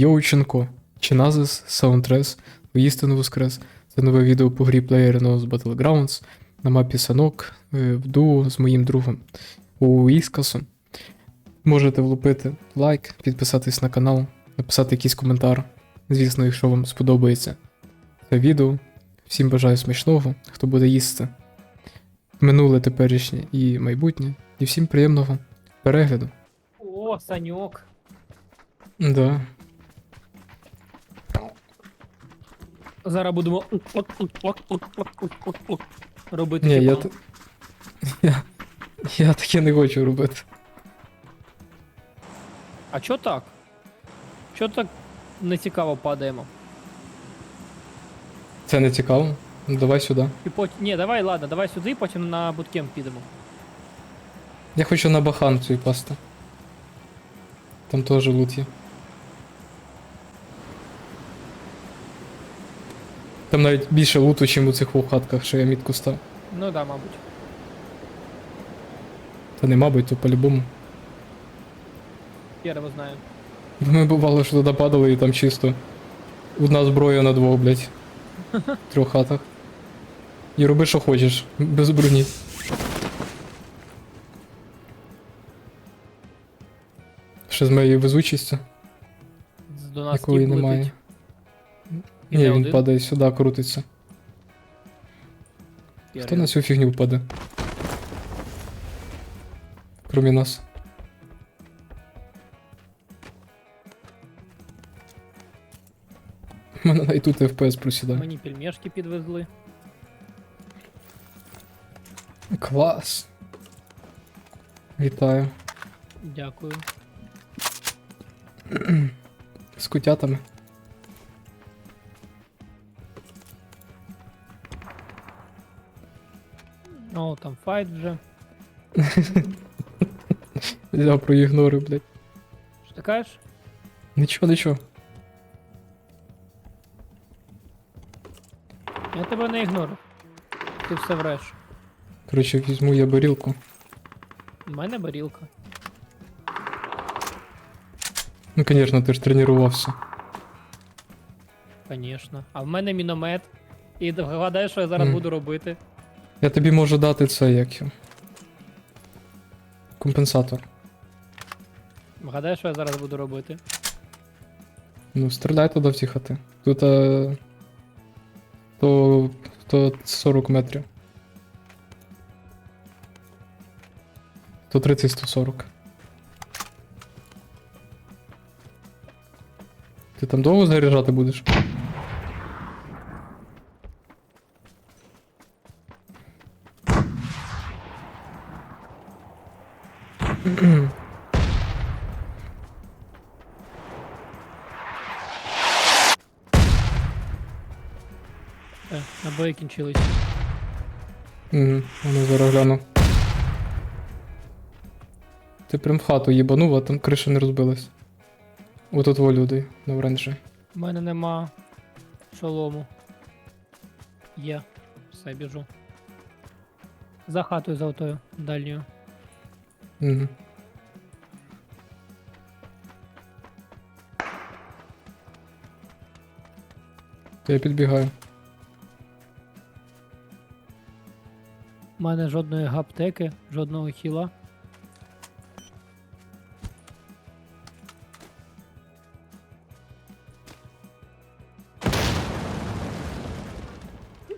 Йоученко, Чиназис, Саундтрес, воістину воскрес. Це нове відео по грі PlayerUnknown's Battlegrounds на мапі Санок е, в дуо з моїм другом у Іскасом. Можете влупити лайк, підписатись на канал, написати якийсь коментар. Звісно, якщо вам сподобається це відео. Всім бажаю смачного, хто буде їсти. Минуле, теперішнє і майбутнє. І всім приємного перегляду. О, Санек. Да. Зараз будемо робити. Ні, я, т- я, я таке не хочу робити. А чо так? Чо так не цікаво падаємо? Це не цікаво. Давай сюди. І потім. Ні, давай, ладно, давай сюди, потім на буткемп підемо. Я хочу на бахан цю пасти. Там теж лут є. Там навіть більше луту, ніж у цих хатках, що я мітку став. Ну да, мабуть. Та не мабуть, то по-любому. Я його знаю. Бо ми бувало, що туди падали і там чисто. Одна зброя на двох, блядь. В трьох хатах. І роби, що хочеш, без броні. Ще з моєю везучістю, З- До нас якої тіп немає. летить. І Ні, не він один. падає сюди, крутиться. Я Хто на реально. цю фігню впаде? Кромі нас. У мене навіть тут FPS просідає. Мені пельмешки підвезли. Клас. Вітаю. Дякую. З котятами. О, там файт вже. Я проігнорив, блядь. Що ти кажеш? Нічого, нічого. Я тебе не ігнорив. Ти все вреш. Коротше, візьму я барілку. У мене барілка. Ну, звісно, ти ж тренувався. Конечно. А в мене міномет. І вгадаєш, що я зараз Мгм. буду робити? Я тобі можу дати це як. Компенсатор. Вгадаєш, що я зараз буду робити? Ну, стріляй туди в ті хати. Тут. Е... То. То 40 метрів. То 30 140. Ти там довго заряджати будеш? Е, набої кінчились. Угу, ну зараз гляну. Ти прям в хату їбанув, а там криша не розбилась. Отут во люди на. У мене нема шолому. Є. Все, біжу. За хатою за отою дальньою. Угу. То я підбігаю. У мене жодної гаптеки, жодного хіла.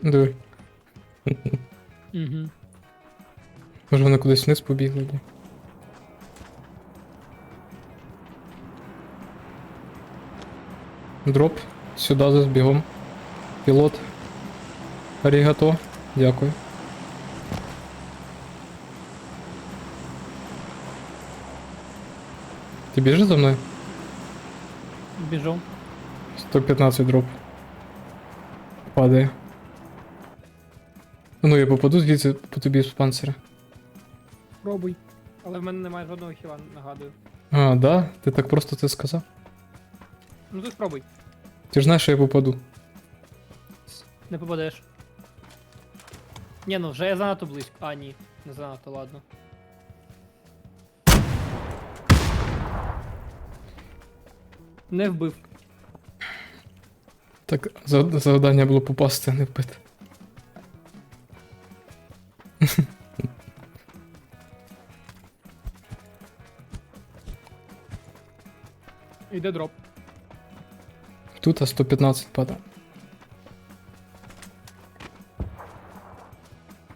Диви. Угу. Може вони кудись вниз побігли, бля. Дроп. Сюди за збігом. Пілот. Арігато. Дякую. Ти біжиш за мною? Біжу. 115 дроп. Падає. Ну я попаду звідси по тобі з панциря. Пробуй. Але в мене немає жодного хіла, нагадую. А, да? Ти так просто це сказав? Ну ти спробуй. Ти ж знаєш, що я попаду. Не попадеш. Ні, ну вже я занадто близько. А, ні, не занадто, ладно. Не вбив. Так, за- завдання було попасти, а не вбити. Іде дроп. Тут а 115 падає.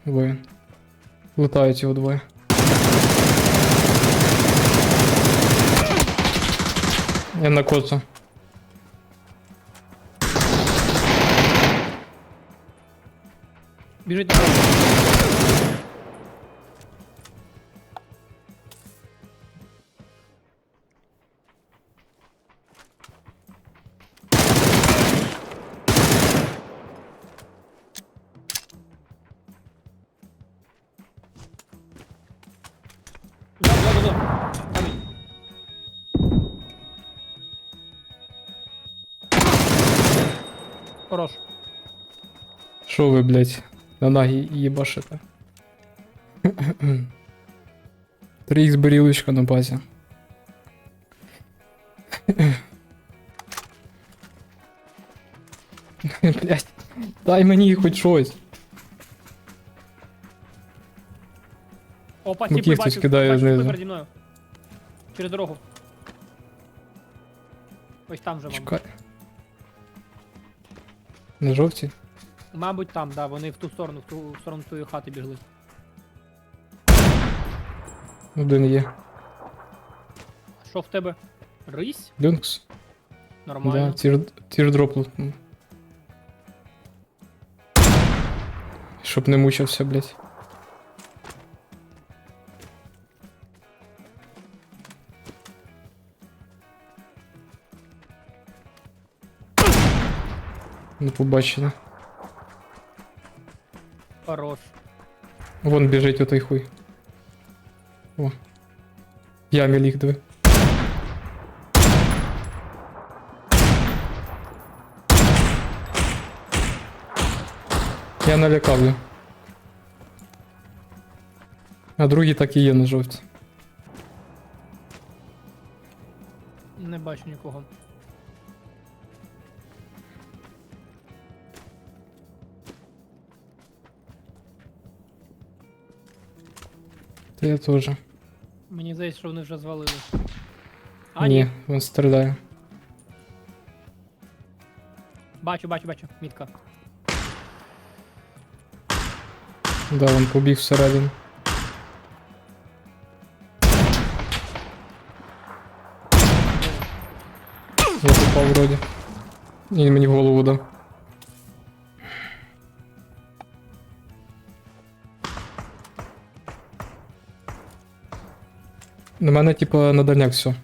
Воїн. Лутають його двоє. Я на коцу. Біжить на дроп. Да, да, да, да. Хорош. Що ви, блядь, на нагі їбашите? 3х берілочка на базі. Блять, дай мені хоч щось. Опа, Ну, тіпи кіхтось бачу, кидає бачу, тіпи знизу. переді мною. Через дорогу. Ось там же, мабуть. Чекай. На жовті? Мабуть, там, да, вони в ту сторону, в ту в сторону твоєї хати бігли. Один є. Що в тебе? Рись? Люнкс? Нормально. Да, тір, тірдроп лутнув. Щоб не мучився, блядь. Не побачили. Хорош. Вон біжить отой хуй. О. Ямі ліг диви. Я налякав його. А другий так і є на жовті. Не бачу нікого. Та я теж. Мені здається, що вони вже звалили. А, ні, ні. він стріляє. Бачу, бачу, бачу. Мітка. Да, він побіг всередину. Я попав вроді. І він мені в голову дав. Мене, типа, на дальняк все.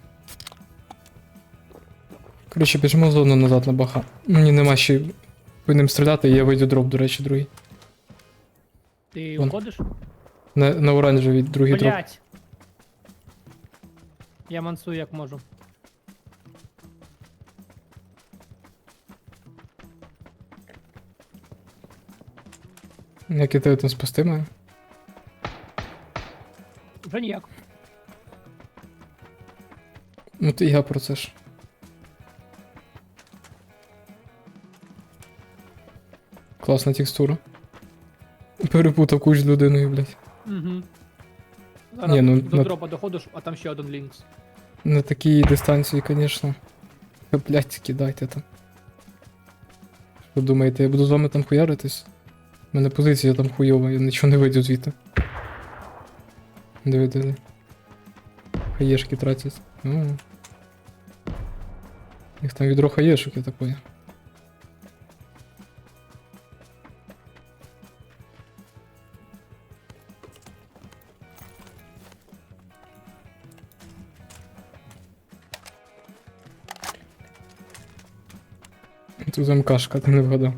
Коротше, біжимо зону назад на баха. Мені нема ще по ним стріляти, і я вийду дроп, до речі, другий. Ти Вон. уходиш? На, на оранжевий другий дроп. Блять. Я мансую як можу. Як я тебе там спасти маю? Вже ніяк. Ну ти я про це ж. Класна текстура. Перепутав куч з людиною, блядь. Угу. Зараз Ні, ну, до на- дропа доходиш, а там ще один лінкс. На такій дистанції, звісно. Та, Блядь, кидайте там. Що думаєте, я буду з вами там хуяритись? У мене позиція там хуйова, я нічого не вийду звідти. Диви, диви. Хаєшки тратять. Ну. Їх там відро хаєшок, я так понял. Тут замкашка, ти не вгадав.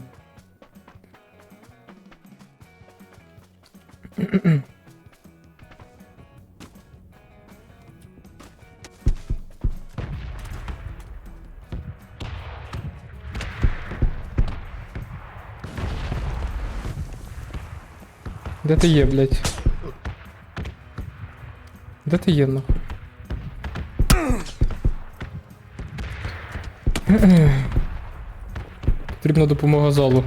Де ти є, блядь? Де ти є, нахуй? Потрібна допомога залу.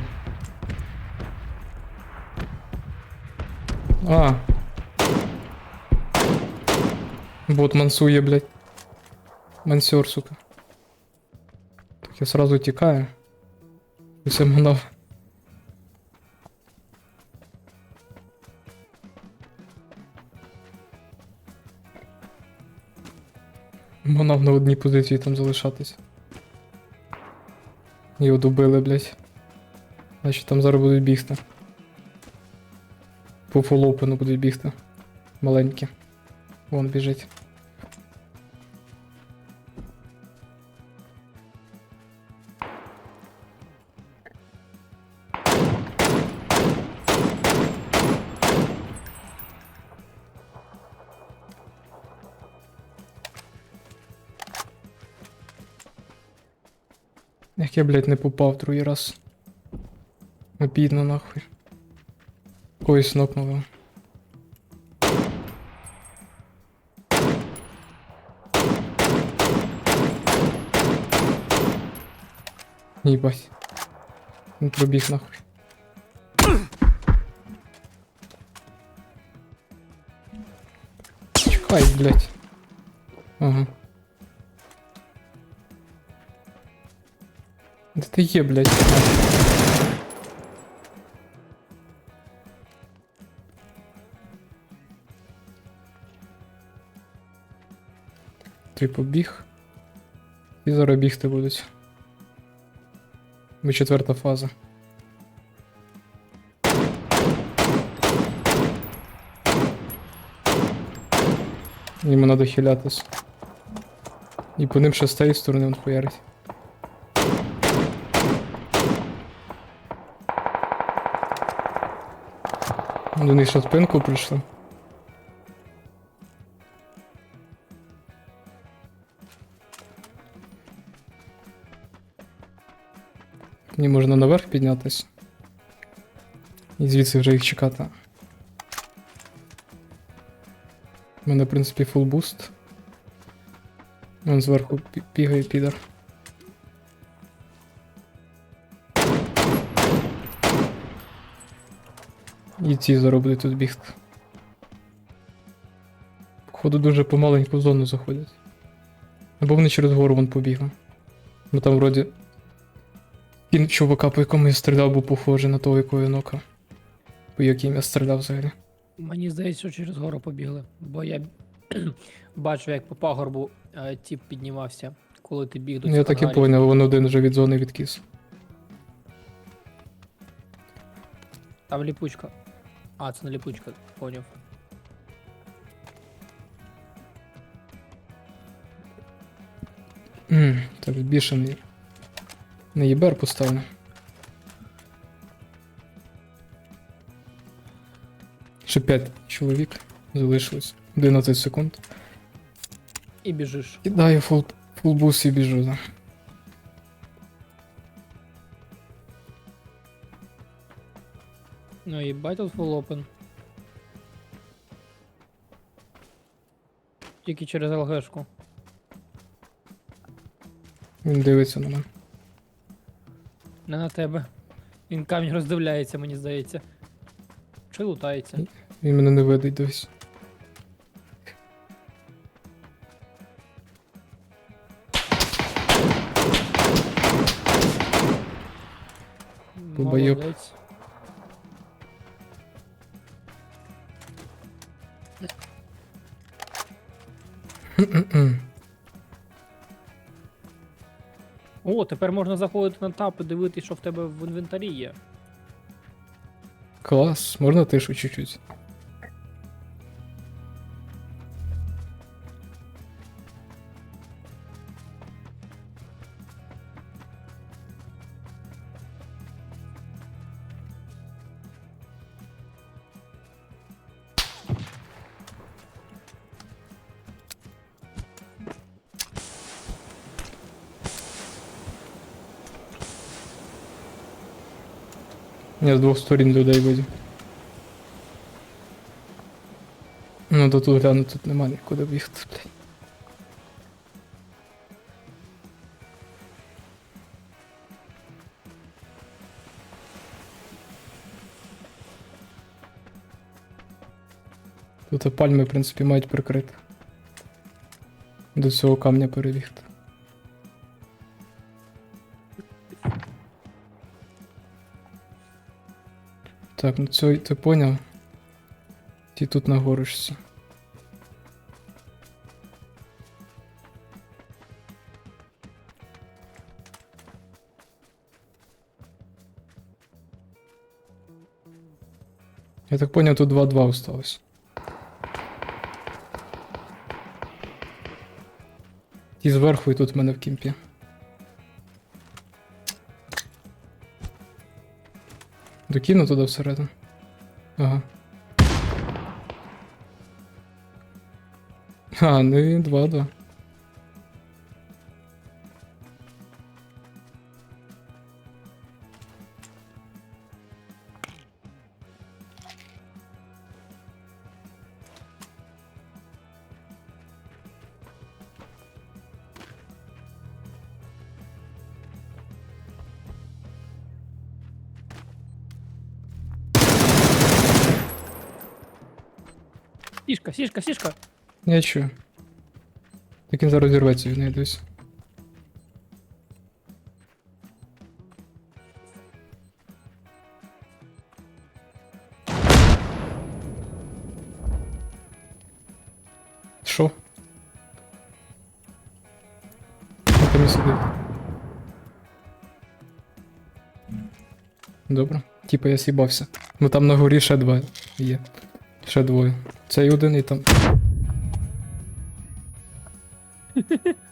А. Бот мансує, блядь. Мансер, сука. Так я сразу тікаю. Усе манав. Манав на одній позиції там залишатись. Його добили, блядь. Значить там зараз будуть бігти. По фолопену будуть бігти. Маленькі. Вон біжить. я, блядь, не попав другий раз. Обідно нахуй. Когось нокнуло. Їбать. Він пробіг нахуй. Чекай, блядь. Ага. Ти є, блядь? Ти побіг. І зараз бігти будуть. Бо четверта фаза. Йому треба хилятись. І по ним ще з тієї сторони він хуярить. До них ще спинку прийшли. Мені можна наверх піднятись. І звідси вже їх чекати. У мене, в принципі, фул буст. Вон зверху бігає підар. І ці зараз тут бігти. Походу дуже помаленьку в зону заходять. Або вони через гору вон побігли. Бо там вроді. Він чувака, по якому я стріляв, був похожий на того, якого я нока. По яким я стріляв взагалі. Мені здається, що через гору побігли, бо я бачу, як по пагорбу е, тіп піднімався, коли ти біг до Ну, я так і поняв, він один вже від зони відкис. Там ліпучка. А, це не ліпучка, поняв. Ммм, так більше не. ЄБР поставлю. Ще 5 чоловік залишилось. 11 секунд. І біжиш. Кидаю фул, фул бус і біжу, да. Ну Battle Full Open. Тільки через ЛГшку. Він дивиться на мене. Не на тебе. Він камінь роздивляється, мені здається. Чи лутається? Він мене не видить дивись. Долбойоб. Молодець. О, тепер можна заходити на тап і дивитися, що в тебе в інвентарі є. Клас, можна тишу чуть-чуть. Я з двох сторін людей видів. Ну до тут гляну, тут нема нікуди бігти, блядь. Тут пальми, в принципі, мають прикрити. До цього камня перебігти. Так, ну це ти поняв. Ті тут на горочці. Я так поняв, тут 2-2 осталось. Ті зверху і тут в мене в кімпі. Докину туди всередину. Ага. А, ну і 2-2. Сішка, сішка, сішка. Я чую. Так він зараз зірветься від неї десь. Що? Що там і сидить? Добре. Типа я с'їбався. Ну там на горі ще два є. Ще двоє. Цей один і там.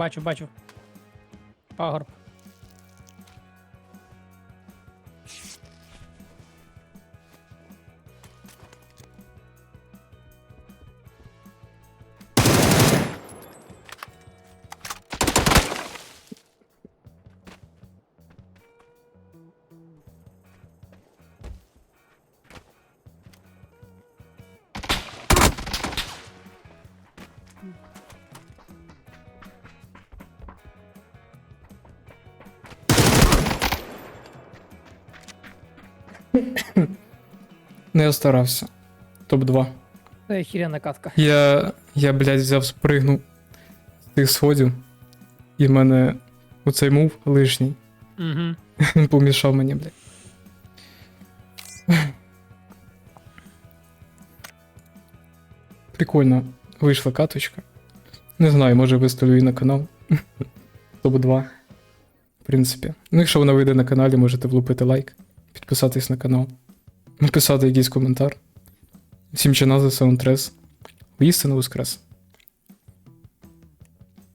Бачу, бачу. Пагорб. Ну я старався. Топ-2. Це хіряна катка. Я, я, блядь, взяв, спригнув з тих сходів, і в мене оцей мув лишній. Угу. Він помішав мені, блядь. Прикольно вийшла каточка. Не знаю, може виставлю її на канал. Топ-2. В принципі. Ну, якщо вона вийде на каналі, можете влупити лайк, підписатись на канал, написати якийсь коментар. Всім чинази, саундтрес. Вістину воскрес.